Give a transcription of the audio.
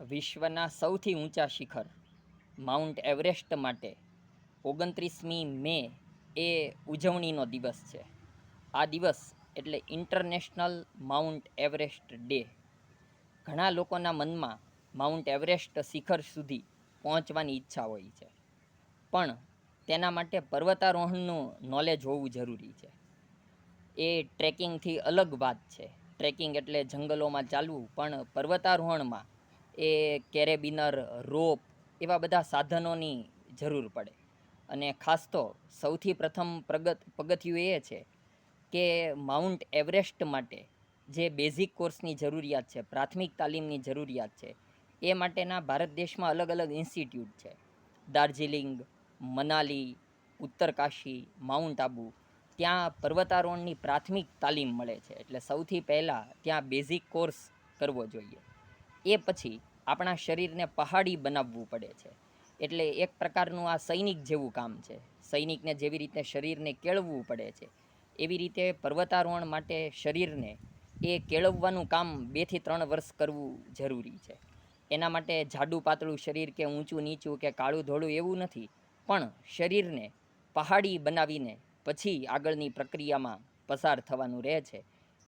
વિશ્વના સૌથી ઊંચા શિખર, માઉન્ટ એવરેસ્ટ માટે ઓગણત્રીસમી મે એ ઉજવણીનો દિવસ છે. આ દિવસ એટલે ઇન્ટરનેશનલ માઉન્ટ એવરેસ્ટ ડે. ઘણા લોકોના મનમાં માઉન્ટ એવરેસ્ટ શિખર સુધી પહોંચવાની ઈચ્છા હોય છે. પણ તેના માટે પર્વતારોહણનું નોલેજ હોવું જરૂરી છે. એ ટ્રેકિંગથી અલગ વાત છે. ટ્રેકિંગ એટલે જંગલોમાં ચાલવું, પણ પર્વતારોહણમાં એ કેરેબિનર રોપ એવા બધા સાધનોની જરૂર પડે. અને ખાસ તો સૌથી પ્રથમ પ્રગત, પગથિયું એ છે કે માઉન્ટ એવરેસ્ટ માટે જે બેઝિક કોર્સની જરૂરિયાત છે, પ્રાથમિક તાલીમની જરૂરિયાત છે, એ માટેના ભારત દેશમાં અલગ અલગ ઇન્સ્ટિટ્યૂટ છે. દાર્જિલિંગ, મનાલી, ઉત્તરકાશી, માઉન્ટ આબુ, ત્યાં પર્વતારોહણની પ્રાથમિક તાલીમ મળે છે. એટલે સૌથી પહેલાં ત્યાં બેઝિક કોર્સ કરવો જોઈએ. એ પછી આપણા શરીરને પહાડી બનાવવું પડે છે. એટલે એક પ્રકારનું આ સૈનિક જેવું કામ છે. સૈનિકને જેવી રીતે શરીરને કેળવવું પડે છે, એવી રીતે પર્વતારોહણ માટે શરીરને એ કેળવવાનું કામ બેથી ત્રણ વર્ષ કરવું જરૂરી છે. એના માટે જાડું પાતળું શરીર કે ઊંચું નીચું કે કાળું ધોળું એવું નથી, પણ શરીરને પહાડી બનાવીને પછી આગળની પ્રક્રિયામાં પસાર થવાનું રહે છે.